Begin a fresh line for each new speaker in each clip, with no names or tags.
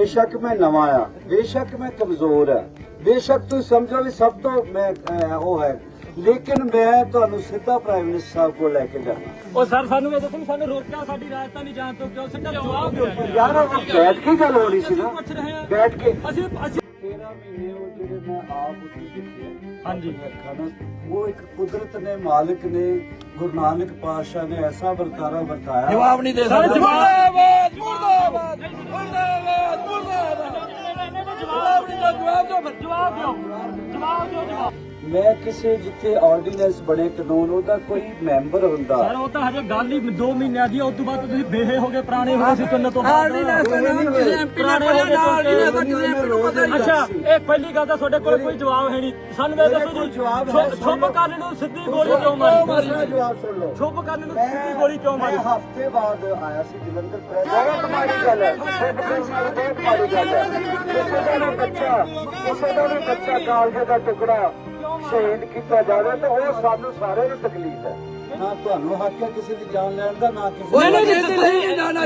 ਬੇਸ਼ੱਕ ਮੈਂ ਨਵਾਂ ਆ ਬੇਸ਼ੱਕ ਮੈਂ ਕਮਜ਼ੋਰ ਆ ਬੇਸ਼ੱਕ ਤੁਸੀਂ ਸਮਝੋ ਵੀ ਸਭ ਤੋਂ ਮੈਂ ਅਹ, ਉਹ ਹੈ। ਲੇਕਿਨ ਮੈਂ ਤੁਹਾਨੂੰ ਸਿੱਧਾ ਪ੍ਰਾਈਮ ਮਿਨਿਸਟਰ ਸਾਹਿਬ ਕੋਲ ਲੈ ਕੇ ਜਾਣਾ।
ਉਹ ਸਰ ਸਾਨੂੰ ਇਹ ਦੱਸੋ ਵੀ ਸਾਨੂੰ ਰੋਕਿਆ ਸਾਡੀ ਰਾਜਧਾਨੀ ਜਾਣ ਤੋਂ ਕਿਉਂ? ਸਿੱਧਾ ਜਵਾਬ ਦਿਓ।
ਯਾਰ ਉਹ ਬੈਠ ਕੇ ਗੱਲ ਹੋ ਰਹੀ ਸੀ ਨਾ।
ਪੁੱਛ ਰਹੇ ਆ
ਬੈਠ ਕੇ।
ਅਸੀਂ ਅਸੀਂ
13 ਮਹੀਨੇ ਉਹ ਜਿਹੜੇ ਮੈਂ ਆਪ ਉੱਥੇ ਆ,
ਹਾਂਜੀ।
ਅੱਖਾਂ ਨਾਲ, ਉਹ ਇੱਕ ਕੁਦਰਤ ਨੇ ਮਾਲਕ ਨੇ ਗੁਰੂ ਨਾਨਕ ਪਾਤਸ਼ਾਹ ਨੇ ਐਸਾ ਵਰਤਾਰਾ ਵਰਤਾਇਆ।
ਜਵਾਬ ਨਹੀਂ ਦੇ ਸਕਦੇ।
ਜਵਾਬ
ਮੁਰਦਾਬਾਦ ਮੁਰਦਾਬਾਦ ਮੁਰਦਾਬਾਦ
ਜਵਾਬ ਦਿਓ ਜਵਾਬ ਦਿਓ। ਜਵਾਬ ਦਿਓ ਜਵਾਬ ਦਿਓ। ਜਵਾਬ
ਮੈਂ ਕਿਸੇ ਜਿੱਥੇ ਆਰਡੀਨੈਂਸ ਬਣੇ ਕਾਨੂੰਨ ਉਹਦਾ ਕੋਈ ਮੈਂਬਰ ਹੁੰਦਾ।
ਸਰ ਉਹ ਤਾਂ ਹਜੇ ਗੱਲ ਹੀ 2 ਮਹੀਨਿਆਂ ਦੀ ਆ, ਉਸ ਤੋਂ ਬਾਅਦ ਤੁਸੀਂ ਬੇਹੇ ਹੋ ਗਏ ਪੁਰਾਣੇ ਹੋ ਗਏ ਸੀ ਤਿੰਨ ਤੋਂ ਬਾਅਦ।
ਆਰਡੀਨੈਂਸ ਦਾ ਨਾਮ ਕਿਸੇ ਐਮਪੀ ਨੇ ਪੜਿਆ ਨਾ ਆਰਡੀਨੈਂਸ ਦਾ ਕਿਸੇ ਐਮਪੀ ਨੂੰ ਪਤਾ ਨਹੀਂ
ਅੱਛਾ ਇਹ ਪਹਿਲੀ ਗੱਲ ਤਾਂ ਤੁਹਾਡੇ ਕੋਲ ਕੋਈ ਜਵਾਬ ਹੈ ਨਹੀਂ। ਸਾਨੂੰ ਇਹ ਦੱਸੋ ਜੀ
ਜਵਾਬ ਹੈ,
ਛੁ- ਛੁਪ ਕਰਨ ਨੂੰ ਸਿੱਧੀ ਗੋਲੀ ਕਿਉਂ ਮਾਰੀ?
ਮੇਰਾ ਜਵਾਬ ਸੁਣ ਲਓ।
ਛੁਪ ਕਰਨ ਨੂੰ ਸਿੱਧੀ ਗੋਲੀ ਕਿਉਂ ਮਾਰੀ?
ਮੈਂ ਹਫ਼ਤੇ ਬਾਅਦ ਆਇਆ ਸੀ ਜਲੰਧਰ ਪ੍ਰੈਸ ਬਹੁਤ ਮਾੜੀ ਗੱਲ ਹੈ। ਬਹੁਤ ਮਾੜੀ ਗੱਲ ਹੈ। ਕਿਸੇ ਦਾ ਵੀ ਬੱਚਾ ਕਿਸੇ ਦਾ ਵੀ ਬੱਚਾ ਕਾਲਜ ਦਾ ਟੁਕੜਾ। ਸ਼ਹੀਦ ਕੀਤਾ ਜਾਵੇ ਤਾਂ ਉਹ ਸਾਨੂੰ ਸਾਰਿਆਂ ਨੂੰ ਤਕਲੀਫ ਹੈ। ਨਾ ਤੁਹਾਨੂੰ ਹੱਕ ਹੈ ਕਿਸੇ ਦੀ ਜਾਨ ਲੈਣ ਦਾ ਨਾ ਕਿਸੇ
ਨਹੀਂ, ਨਹੀਂ,
ਨਹੀਂ,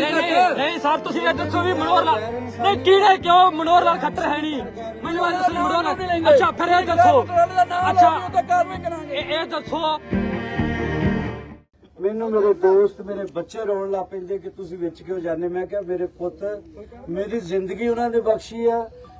ਦਿੱਤੀ ਨਹੀਂ
ਸਰ ਤੁਸੀਂ ਇਹ ਦੱਸੋ ਵੀ ਮਨੋਹਰ ਲਾਲ ਨਹੀਂ ਕਿਹੜੇ ਕਿਉਂ ਮਨੋਹਰ ਲਾਲ ਖੱਟਰ ਹੈ ਨਹੀਂ? ਮੈਨੂੰ ਇਹ ਦੱਸੋ ਵੀ ਮਨੋਹਰ ਲਾਲ ਅੱਛਾ ਫਿਰ ਇਹ ਦੱਸੋ।
ਅੱਛਾ।
ਇਹ ਇਹ ਦੱਸੋ।
ਮੈਨੂੰ ਮੇਰੇ ਦੋਸਤ ਮੇਰੇ ਬੱਚੇ ਰੋਣ ਲੱਗ ਪੈਂਦੇ ਕਿ ਤੁਸੀਂ ਵਿੱਚ ਕਿਉਂ ਜਾਂਦੇ? ਮੈਂ ਕਿਹਾ ਮੇਰੇ ਪੁੱਤ ਮੇਰੀ ਜ਼ਿੰਦਗੀ ਉਹਨਾਂ ਨੇ ਬਖਸ਼ੀ ਆ।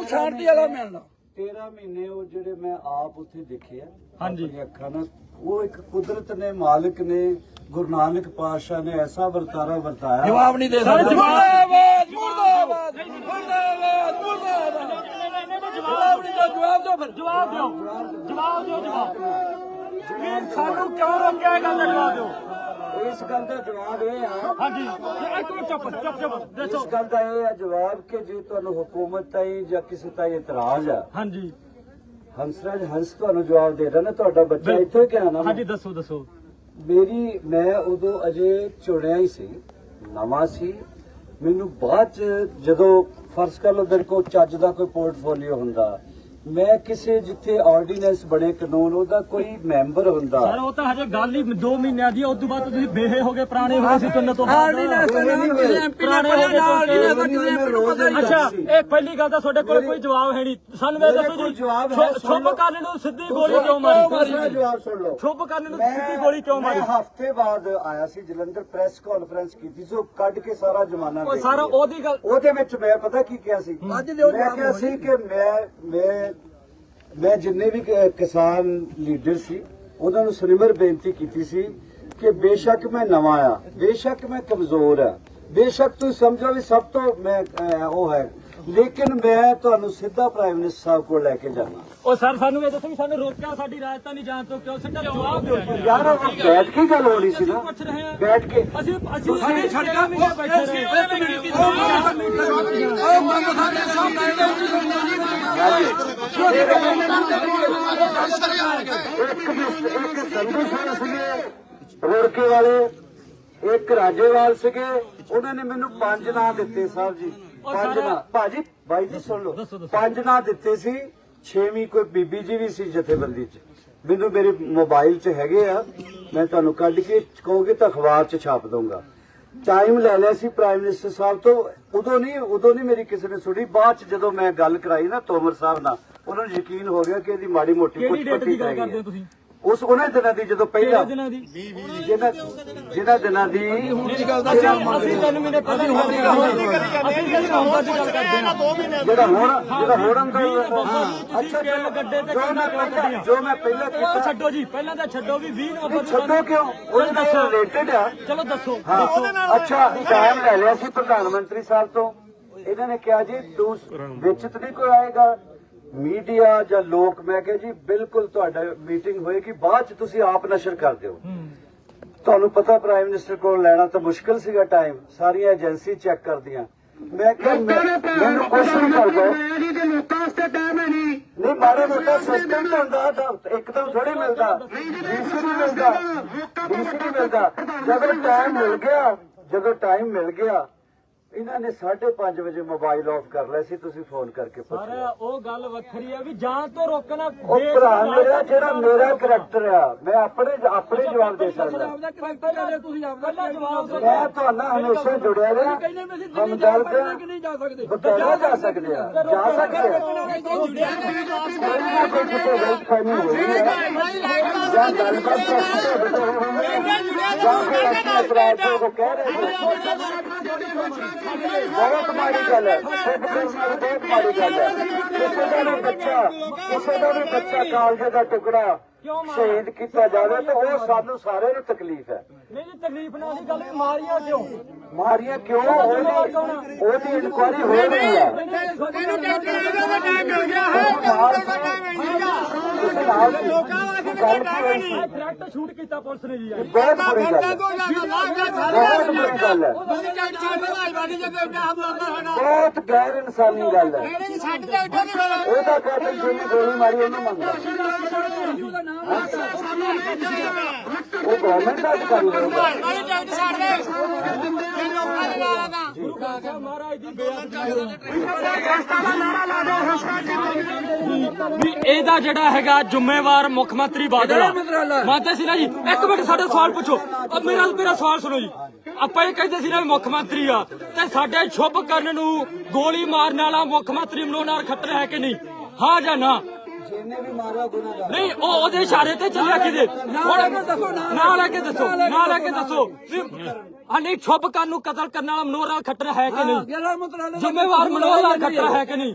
ਤੂੰ ਸ਼ਾਂਤੀ ਵਾਲਾ ਮਿਲਣਾ।
13 ਮਹੀਨੇ ਉਹ ਜਿਹੜੇ ਮੈਂ ਆਪ ਉੱਥੇ ਦੇਖੇ ਆ
ਹਾਂਜੀ।
ਅੱਖਾਂ ਨਾਲ ਉਹ ਇੱਕ ਕੁਦਰਤ ਨੇ ਮਾਲਕ ਨੇ ਗੁਰੂ ਨਾਨਕ ਪਾਤਸ਼ਾਹ ਨੇ ਐਸਾ ਵਰਤਾਰਾ ਵਰਤਾਇਆ।
ਜਵਾਬ ਨਹੀਂ ਦੇ ਸਕਦੇ।
ਜਵਾਬ-
ਮੁਰਦਾਬਾਦ ਮੁਰਦਾਬਾਦ ਮੁਰਦਾਬਾਦ ਮੁਰਦਾਬਾਦ ਜਵਾਬ ਨਹੀਂ ਦਿਓ ਜਵਾਬ ਦਿਓ ਫਿਰ।
ਜਵਾਬ ਦਿਓ। ਜਵਾਬ ਦਿਓ ਜਵਾਬ। ਸਾਨੂੰ ਕਿਉਂ ਰੋਕਿਆ ਇਹ ਗੱਲ ਦਾ ਜਵਾਬ ਦਿਓ?
ਇਸ ਗੱਲ ਦਾ ਜਵਾਬ ਇਹ ਆ।
ਹਾਂਜੀ। ਇੱਕ ਮਿੰਟ ਚੁੱਪ ਚੁੱਪ ਚੁੱਪ ਦੱਸੋ।
ਇਸ ਗੱਲ ਦਾ ਇਹ ਹੈ ਜਵਾਬ ਕਿ ਜੇ ਤੁਹਾਨੂੰ ਹੁਕੂਮਤ ਤਾਈ ਜਾਂ ਕਿਸੇ ਤਾਈ ਇਤਰਾਜ਼ ਆ
ਹਾਂਜੀ।
ਹੰਸਰਾਜ ਹੰਸ ਤੁਹਾਨੂੰ ਜਵਾਬ ਦੇ ਰਿਹਾ ਨਾ ਤੁਹਾਡਾ ਬੱਚਾ ਇੱਥੇ ਕਿਹਾ ਨਾ
ਹਾਂਜੀ ਦੱਸੋ ਦੱਸੋ।
ਮੇਰੀ ਮੈਂ ਉਦੋਂ ਅਜੇ ਚੁਣਿਆ ਹੀ ਸੀ ਨਵਾਂ ਸੀ। ਮੈਨੂੰ ਬਾਅਦ ਚ ਜਦੋਂ ਫਰਜ਼ ਕਰ ਲਓ ਮੇਰੇ ਕੋਲ ਚੱਜ ਦਾ ਕੋਈ ਪੋਰਟਫੋਲੀਓ ਹੁੰਦਾ ਮੈਂ ਕਿਸੇ ਜਿੱਥੇ ਆਰਡੀਨੈਂਸ ਬਣੇ ਕਾਨੂੰਨ ਉਹਦਾ ਕੋਈ ਮੈਂਬਰ ਹੁੰਦਾ।
ਸਰ ਉਹ ਤਾਂ ਹਜੇ ਗੱਲ ਹੀ 2 ਮਹੀਨਿਆਂ ਦੀ ਉਸ ਤੋਂ ਬਾਅਦ ਤੁਸੀਂ ਬੇਹੇ ਹੋ ਗਏ ਪੁਰਾਣੇ ਹੋ ਗਏ ਸੀ ਤਿੰਨ ਤੋਂ ਬਾਅਦ।
ਆਰਡੀਨੈਂਸ ਦਾ ਨਾਮ ਕਿਸੇ ਐਮਪੀ ਨੇ ਪੜਿਆ ਨਾ ਆਰਡੀਨੈਸ ਦਾ ਕਿਸੇ ਐਮਪੀ ਨੂੰ ਪਤਾ ਨਹੀਂ
ਅੱਛਾ ਇਹ ਪਹਿਲੀ ਗੱਲ ਤਾਂ ਤੁਹਾਡੇ ਕੋਲ ਕੋਈ ਜਵਾਬ ਹੈ ਨਹੀਂ। ਸਾਨੂੰ ਇਹ ਦੱਸੋ ਜੀ
ਜਵਾਬ ਹੈ,
ਛੁਪ। ਕਰਨ ਨੂੰ ਸਿੱਧੀ ਗੋਲੀ ਕਿਉਂ ਮਾਰੀ?
ਮੇਰਾ ਜਵਾਬ ਸੁਣ ਲਓ।
ਛੁਪ ਕਰਨ ਨੂੰ ਸਿੱਧੀ ਗੋਲੀ ਕਿਉਂ ਮਾਰੀ?
ਮੈਂ ਹਫ਼ਤੇ ਬਾਅਦ ਆਇਆ ਸੀ ਜਲੰਧਰ ਪ੍ਰੈਸ ਕਾਨਫਰੰਸ ਕੀਤੀ ਸੀ ਉਹ ਕੱਢ ਕੇ ਸਾਰਾ ਜਮਾਨਾ
ਉਹ ਸਾਰਾ। ਉਹਦੀ ਗੱਲ
ਉਹਦੇ ਵਿੱਚ ਮੈਂ ਪਤਾ ਕੀ ਕਿਹਾ ਸੀ?
ਅੱਜ ਦਿਓ
ਮੈਂ
ਜਵਾਬ
ਕਿਹਾ ਸੀ ਕਿ ਮੈਂ ਮੈਂ ਮੈਂ ਜਿੰਨੇ ਵੀ ਕਿਸਾਨ ਲੀਡਰ ਸੀ, ਉਹਨਾਂ ਨੂੰ ਸਨਿਮਰ ਬੇਨਤੀ ਕੀਤੀ ਸੀ ਕਿ ਬੇਸ਼ੱਕ ਮੈਂ ਨਵਾਂ ਆ, ਬੇਸ਼ੱਕ ਮੈਂ ਕਮਜ਼ੋਰ ਆ, ਬੇਸ਼ੱਕ ਤੁਸੀਂ ਸਮਝੋ ਵੀ ਸਭ ਤੋਂ ਮੈਂ ਉਹ ਹੈ ਲੇਕਿਨ ਮੈਂ ਤੁਹਾਨੂੰ ਸਿੱਧਾ ਪ੍ਰਾਈਮ ਮਿਨਿਸਟਰ ਸਾਹਿਬ ਕੋਲ ਲੈ ਕੇ ਜਾਣਾ
ਉਹ ਸਰ ਸਾਨੂੰ ਇਹ ਦੱਸੋ ਵੀ ਸਾਨੂੰ ਰੋਕਿਆ ਸਾਡੀ ਰਾਜਧਾਨੀ ਜਾਣ ਤੋਂ ਕਿਉਂ ਸਿੱਧਾ ਜਵਾਬ ਦਿਓ।
ਯਾਰ ਉਹ ਬੈਠ ਕੇ ਗੱਲ ਹੋ ਰਹੀ ਸੀ
ਅਸੀਂ
ਨਾ।
ਪੁੱਛ ਰਹੇ ਆ
ਬੈਠ ਕੇ।
ਅਸੀਂ ਅਸੀਂ ਸਾਡੇ ਛੱਡਿਆ ਬੈਠੇ ਰਹੇ
ਇੱਕ ਇੱਕ ਸੰਧੂ ਸਿੰਘ ਸੀਗੇ ਰੋੜਕੇ ਵਾਲੇ ਇੱਕ ਰਾਜੇਵਾਲ ਸੀਗੇ। ਉਹਨਾਂ ਨੇ ਮੈਨੂੰ ਪੰਜ ਨਾਂ ਦਿੱਤੇ ਸਾਹਿਬ ਜੀ।
ਉਹ
ਪੰਜ ਨਾਂ ਭਾਜੀ ਬਾਈ ਜੀ ਸੁਣ ਲਓ। ਪੰਜ ਨਾਂ ਦਿੱਤੇ ਸੀ ਛੇਵੀਂ ਕੋਈ ਬੀਬੀ ਜੀ ਵੀ ਸੀ ਜਥੇਬੰਦੀ 'ਚ। ਮੈਨੂੰ ਮੇਰੇ ਮੋਬਾਈਲ 'ਚ ਹੈਗੇ ਆ ਮੈਂ ਤੁਹਾਨੂੰ ਕੱਢ ਕੇ ਕਹੋਗੇ ਤਾਂ ਅਖਬਾਰ 'ਚ ਛਾਪ ਦਊਂਗਾ। ਟਾਈਮ ਲੈ ਲਿਆ ਸੀ ਪ੍ਰਾਈਮ ਮਿਨਿਸਟਰ ਸਾਹਿਬ ਤੋਂ ਉਦੋਂ ਨਹੀਂ ਉਦੋਂ ਨਹੀਂ ਮੇਰੀ ਕਿਸੇ ਨੇ ਸੁਣੀ। ਬਾਅਦ 'ਚ ਜਦੋਂ ਮੈਂ ਗੱਲ ਕਰਾਈ ਨਾ ਤੋਮਰ ਸਾਹਿਬ ਨਾਲ ਉਹਨਾਂ ਨੂੰ ਯਕੀਨ ਹੋ ਗਿਆ ਕਿ ਇਹਦੀ ਮਾੜੀ ਮੋਟੀ ਕੁਝ ਪੱਟੀ
ਹੋ
ਉਸ ਉਹਨਾਂ ਦਿਨਾਂ ਦੀ ਜਦੋਂ ਪਹਿਲਾਂ
ਕਿਹੜੇ ਦਿਨਾਂ ਦੀ?
ਜਿਹਨਾਂ ਜਿਹਨਾਂ ਦਿਨਾਂ ਦੀ
ਅਸੀਂ ਅਸੀਂ ਤਿੰਨ ਮਹੀਨੇ ਪਹਿਲਾਂ ਦੀ ਗੱਲ ਕਰ ਅਸੀਂ ਕਿਹੜੀ ਨਵੰਬਰ ਦੀ ਗੱਲ ਕਰਦੇ ਹਾਂ।
ਜਿਹੜਾ ਹੁਣ ਜਿਹੜਾ ਹੁਣ ਅੰਦਰ
ਅੱਛਾ ਚਲੋ ਗੱਡੇ ਤੇ
ਜੋ ਮੈਂ ਪਹਿਲਾਂ ਜੋ ਮੈਂ ਪਹਿਲਾਂ ਕੀਤਾ
ਛੱਡੋ ਜੀ ਪਹਿਲਾਂ ਤਾਂ ਛੱਡੋ ਵੀ 20 ਨਵੰਬਰ
ਨਹੀਂ, ਛੱਡੋ ਕਿਉਂ? ਉਹਦੇ ਨਾਲ
ਦੱਸੋ
ਰਿਲੇਟਡ ਆ।
ਚਲੋ ਦੱਸੋ।
ਅੱਛਾ ਟਾਈਮ ਲੈ ਲਿਆ ਸੀ ਪ੍ਰਧਾਨ ਮੰਤਰੀ ਸਾਹਿਬ ਤੋਂ। ਇਹਨਾਂ ਨੇ ਕਿਹਾ ਜੀ ਦੂਸ ਵਿੱਚ ਤਾਂ ਨਹੀਂ ਕੋਈ ਆਏਗਾ। ਮੀਡੀਆ ਜਾਂ ਲੋਕ ਮੈਂ ਕਿਹਾ ਜੀ ਬਿਲਕੁਲ ਤੁਹਾਡਾ ਮੀਟਿੰਗ ਹੋਏਗੀ ਬਾਅਦ ਚ ਤੁਸੀਂ ਆਪ ਨਸ਼ਰ ਕਰ ਦਿਓ ਤੁਹਾਨੂੰ ਪਤਾ ਪ੍ਰਾਈਮ ਮਿਨਿਸਟਰ ਕੋਲ ਲੈਣਾ ਤਾਂ ਮੁਸ਼ਕਲ ਸੀਗਾ ਟਾਈਮ ਸਾਰੀਆਂ ਏਜੰਸੀ ਚੈੱਕ ਕਰਦੀਆਂ। ਮੈਂ ਕਿਹਾ ਮੈਂ- ਮੈਨੂੰ ਕੁਐਸਚਨ ਕਰ ਦੋ ਨਹੀਂ ਮਾੜਾ ਮੋਟਾ ਸਿਸਟਮ ਤਾਂ ਹੁੰਦਾ ਤਾਂ ਇੱਕਦਮ ਥੋੜੀ ਮਿਲਦਾ। ਡੀਸੀ ਨਹੀਂ ਮਿਲਦਾ। ਡੀਸੀ ਨਹੀਂ ਮਿਲਦਾ। ਜਦੋਂ ਟਾਈਮ ਮਿਲ ਗਿਆ ਜਦੋਂ ਟਾਈਮ ਮਿਲ ਗਿਆ ਇਹਨਾਂ ਨੇ 5:30 ਵਜੇ ਮੋਬਾਈਲ ਆਫ ਕਰ ਲਿਆ ਸੀ ਤੁਸੀਂ ਫੋਨ ਕਰਕੇ ਪੁੱਛ
ਪਰ
ਲਿਆ
ਉਹ ਗੱਲ ਵੱਖਰੀ ਆ ਵੀ ਜਾਨ ਤੋਂ ਰੋਕਣਾ
ਉਹ ਭਰਾ ਮੇਰਾ ਜਿਹੜਾ ਮੇਰਾ ਕਰੈਕਟਰ ਆ ਮੈਂ ਆਪਣੇ ਆਪਣੇ ਜਵਾਬ ਦੇ ਸਕਦਾ
ਆਪਦਾ ਕਰੈਕਟਰ ਲੈ ਲਿਆ ਤੁਸੀਂ ਆਪਦਾ ਜਵਾਬ ਦਿਓ।
ਮੈਂ ਤੁਹਾਨੂੰ ਹਮੇਸ਼ਾ ਜੁੜਿਆ ਰਿਹਾ
ਕਹਿੰਦੇ ਵੀ ਅਸੀਂ ਦਿੱਲੀ ਜਾ ਸਕਦੇ ਕਿ ਨਹੀਂ ਜਾ ਸਕਦੇ
ਬਕਾਇਦਾ ਜਾ ਸਕਦੇ ਆ ਜਾ ਸਕਦੇ ਆ ਜਾਂ ਜਾਂ ਆਪਣੇ ਨੂੰ ਬਹੁਤ ਮਾੜੀ ਗੱਲ ਹੈ। ਬਹੁਤ ਮਾੜੀ ਗੱਲ ਹੈ। ਕਿਸੇ ਦਾ ਵੀ ਬੱਚਾ ਕਿਸੇ ਦਾ ਵੀ ਬੱਚਾ ਕਾਲਜੇ ਦਾ ਟੁਕੜਾ ਸ਼ਹੀਦ ਕੀਤਾ ਜਾਵੇ ਤਾਂ ਉਹ ਸਾਨੂੰ ਸਾਰਿਆਂ ਨੂੰ ਤਕਲੀਫ ਹੈ।
ਨਹੀਂ ਜੀ ਤਕਲੀਫ ਨਾਲ ਦੀ ਗੱਲ ਵੀ ਮਾਰੀਆਂ ਕਿਉਂ?
ਮਾਰੀਆਂ ਕਿਉਂ? ਉਹਦੀ ਉਹਦੀ ਇਨਕੁਆਇਰੀ ਹੋ ਰਹੀ ਹੈ। ਕਿਸੇ ਨਾਲ ਗੱਲ ਕੀ ਹੋਈ ਸੀ?
ਡਾਇਰੈਕਟ ਸ਼ੂਟ ਕੀਤਾ ਪੁਲਿਸ ਨੇ ਜੀ ਯਾਰ।
ਬਹੁਤ ਬੁਰੀ ਗੱਲ ਹੈ ਬਹੁਤ ਬੁਰੀ ਗੱਲ ਹੈ ਬਹੁਤ ਗੈਰ ਇਨਸਾਨੀ ਗੱਲ ਹੈ ਉਹਦਾ ਕਾਤਲ ਜਿਹਨੇ ਗੋਲੀ ਮਾਰੀ ਉਹਨੂੰ ਮੰਗਦਾ ਉਹ ਗਵਰਨਮੈਂਟ ਦਾ ਅਧਿਕਾਰੀ ਹੋਊਗਾ
ਗੁਰੂ ਗ੍ਰੰਥ ਸਾਹਿਬ ਬੇਅਦਬੀ ਵੀ ਇਹਦਾ ਜਿਹੜਾ ਹੈਗਾ ਜ਼ਿੰਮੇਵਾਰ ਮੁੱਖ ਮੰਤਰੀ ਬਾਦਲ ਆ। ਮਾਤਾ ਸੀ ਨਾ ਜੀ ਇੱਕ ਮਿੰਟ ਸਾਡਾ ਸਵਾਲ ਪੁੱਛੋ। ਅਬ ਮੇਰਾ ਮੇਰਾ ਸਵਾਲ ਸੁਣੋ ਜੀ। ਆਪਾਂ ਇਹ ਕਹਿੰਦੇ ਸੀ ਨਾ ਵੀ ਮੁੱਖ ਮੰਤਰੀ ਆ। ਤੇ ਸਾਡੇ ਸ਼ੁਭ ਕਰਨ ਨੂੰ ਗੋਲੀ ਮਾਰਨ ਵਾਲਾ ਮੁੱਖ ਮੰਤਰੀ ਮਨੋਹਰ ਖੱਟਰ ਹੈ ਕਿ ਨਹੀਂ? ਹਾਂ ਜਾਂ ਨਾ?
ਜਿਹਨੇ ਵੀ ਮਾਰਿਆ ਗੁਨਾਹਗਾਰ
ਨਹੀਂ ਉਹ ਉਹਦੇ ਇਸ਼ਾਰੇ ਤੇ ਚੱਲਿਆ ਕਿਤੇ। ਹੁਣ ਨਾ ਲੈ ਕੇ ਦੱਸੋ ਨਾ ਲੈ ਕੇ ਦੱਸੋ। ਹਾਂ ਨਹੀਂ ਸ਼ੁਭ ਕਰਨ ਨੂੰ ਕਤਲ ਕਰਨ ਵਾਲਾ ਮਨੋਹਰ ਖੱਟਰ ਹੈ ਕਿ ਨਹੀਂ? ਜ਼ਿੰਮੇਵਾਰ ਮਨੋਹਰ ਖੱਟਰ ਹੈ। ਕਿ ਨਹੀਂ?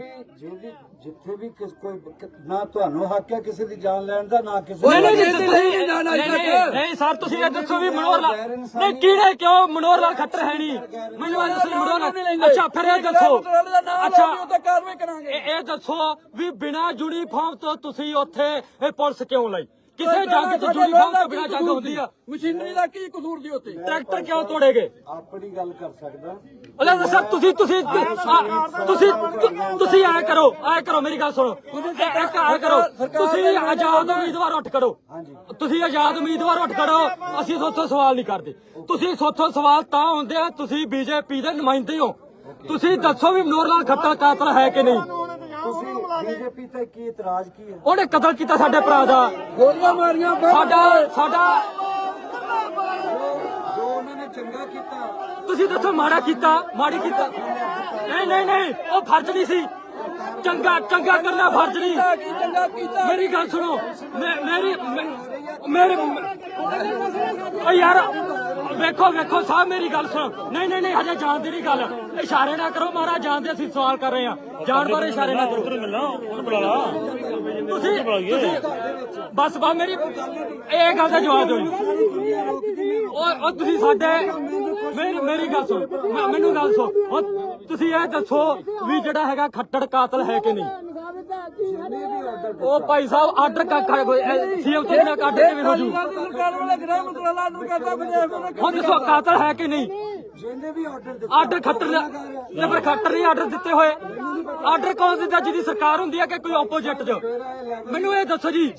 ਜਿੱਥੇ ਵੀ ਕਿਸ ਕੋਈ ਨਾ ਤੁਹਾਨੂੰ ਹੱਕ ਹੈ ਕਿਸੇ ਦੀ ਜਾਨ ਲੈਣ ਦਾ ਨਾ ਕਿਸੇ
ਨਹੀਂ ਨਹੀਂ
ਨਹੀਂ,
ਨਹੀਂ
ਨਹੀਂ, ਨਹੀਂ, ਜਾਣਾ
ਨਹੀਂ,
ਇੱਥੇ।
ਨਹੀਂ, ਨਹੀਂ ਸਰ ਤੁਸੀਂ ਇਹ ਦੱਸੋ ਵੀ ਮਨੋਹਰ ਲਾਲ ਨਹੀਂ ਕਿਹੜੇ ਕਿਉਂ ਮਨੋਹਰ ਲਾਲ ਖੱਟਰ ਹੈ ਨਹੀਂ? ਮੈਨੂੰ ਇਹ ਦੱਸੋ ਮਨੋਹਰ ਲਾਲ ਅੱਛਾ ਫਿਰ ਇਹ ਦੱਸੋ। ਅੱਛਾ। ਇਹ ਦੱਸੋ ਵੀ ਬਿਨਾ ਯੂਨੀਫਾਰਮ ਤੋਂ ਤੁਸੀਂ ਉੱਥੇ ਇਹ ਪੁਲਿਸ ਕਿਉਂ ਲਈ? ਕਿਸੇ ਜੰਗ 'ਚ ਯੂਨੀਫਾਰਮ ਤੋਂ ਬਿਨਾ ਜੰਗ ਹੁੰਦੀ ਆ।
ਮਸ਼ੀਨਰੀ ਦਾ ਕੀ ਕਸੂਰ ਸੀ ਉੱਤੇ
ਟਰੈਕਟਰ ਕਿਉਂ ਤੋੜੇਗੇ?
ਆਪਣੀ ਗੱਲ ਕਰ ਸਕਦਾ।
ਉਹਦਾ ਸਰ ਤੁਸੀਂ ਤੁਸੀਂ ਤੁਸੀਂ ਤੁਸੀਂ ਐ ਕਰੋ ਐ ਕਰੋ ਮੇਰੀ ਗੱਲ ਸੁਣੋ। ਇੱਕ ਐ ਕਰੋ। ਤੁਸੀਂ ਆਜ਼ਾਦ ਉਮੀਦਵਾਰ ਉੱਠ ਕਰੋ ਤੁਸੀਂ ਆਜ਼ਾਦ ਉਮੀਦਵਾਰ ਉੱਠ ਕਰੋ ਅਸੀਂ ਸੋਥੋਂ ਸਵਾਲ ਨਹੀਂ ਕਰਦੇ। ਤੁਸੀਂ ਸੋਥੋਂ ਸਵਾਲ ਤਾਂ ਹੁੰਦੇ ਆ ਤੁਸੀਂ ਬੀਜੇਪੀ ਦੇ ਨੁਮਾਇੰਦੇ ਹੋ। ਤੁਸੀਂ ਦੱਸੋ ਵੀ ਮਨੋਹਰ ਲਾਲ ਖੱਟਰ ਕਾਤਲ ਹੈ ਕਿ ਨਹੀਂ?
ਬੀਜੇਪੀ ਤੇ ਕੀ ਇਤਰਾਜ਼ ਕੀ ਹੈ?
ਉਹਨੇ ਕਤਲ ਕੀਤਾ ਸਾਡੇ ਭਰਾ ਦਾ।
ਗੋਲੀਆਂ ਮਾਰੀਆਂ
ਸਾਡਾ ਸਾਡਾ
ਜੋ ਉਹਨਾਂ ਨੇ ਚੰਗਾ ਕੀਤਾ।
ਤੁਸੀਂ ਦੱਸੋ ਮਾੜਾ ਕੀਤਾ ਮਾੜੀ ਕੀਤਾ। ਨਹੀਂ ਨਹੀਂ ਨਹੀਂ ਉਹ ਫਰਜ਼ ਨਹੀਂ ਸੀ। ਚੰਗਾ ਚੰਗਾ ਕਰਨਾ ਫਰਜ਼ ਨਹੀਂ।
ਕੀ ਚੰਗਾ ਕੀਤਾ?
ਮੇਰੀ ਗੱਲ ਸੁਣੋ ਮੈਂ- ਮੇਰੀ ਮੈਂ- ਮੇਰੇ ਓ ਯਾਰ ਵੇਖੋ ਵੇਖੋ ਸਾਹਿਬ ਮੇਰੀ ਗੱਲ ਸੁਣੋ। ਨਹੀਂ ਨਹੀਂ ਨਹੀਂ ਹਜੇ ਜਾਣ ਦੀ ਨਹੀਂ ਗੱਲ। ਇਸ਼ਾਰੇ ਨਾ ਕਰੋ ਮਹਾਰਾਜ ਜਾਣਦੇ ਅਸੀਂ ਸਵਾਲ ਕਰ ਰਹੇ ਹਾਂ। ਜਾਣ ਬਾਰੇ ਇਸ਼ਾਰੇ ਨਾ ਕਰੋ। ਤੁਸੀਂ ਤੁਸੀਂ ਬਸ ਬਸ ਮੇਰੀ ਇਹ ਗੱਲ ਦਾ ਜਵਾਬ ਦਿਓ ਜੀ। ਉਹ ਤੁਸੀਂ ਸਾਡੇ ਮੇਰੀ ਮੇਰੀ ਗੱਲ ਸੁਣੋ। ਮੈਨੂੰ ਗੱਲ ਸੁਣੋ। ਤੁਸੀਂ ਇਹ ਦੱਸੋ ਵੀ ਜਿਹੜਾ ਹੈਗਾ ਖੱਟੜ ਕਾਤਲ ਹੈ ਕਿ ਨਹੀਂ? ਉਹ ਭਾਈ ਸਾਹਿਬ ਆਰਡਰ ਕਾ ਸੀਐਮ ਤੇ ਨਾ ਆਰਡਰ ਕਿਵੇਂ ਹੋ ਜੂ। ਹੁਣ ਦੱਸੋ ਕਾਤਲ ਹੈ ਕਿ ਨਹੀਂ?
ਜਿਹਨੇ ਵੀ ਆਰਡਰ ਦਿੱਤਾ
ਆਰਡਰ ਖੱਟਰ ਨੇ ਤੇ ਖੱਟਰ ਨਹੀਂ ਆਰਡਰ ਦਿੱਤੇ ਹੋਏ। ਆਰਡਰ ਕੌਣ ਦਿੰਦਾ ਜਿਹਦੀ ਸਰਕਾਰ ਹੁੰਦੀ ਹੈ ਕਿ ਕੋਈ ਆਪੋਜੀਟ ਚ? ਮੈਨੂੰ ਇਹ ਦੱਸੋ ਜੀ।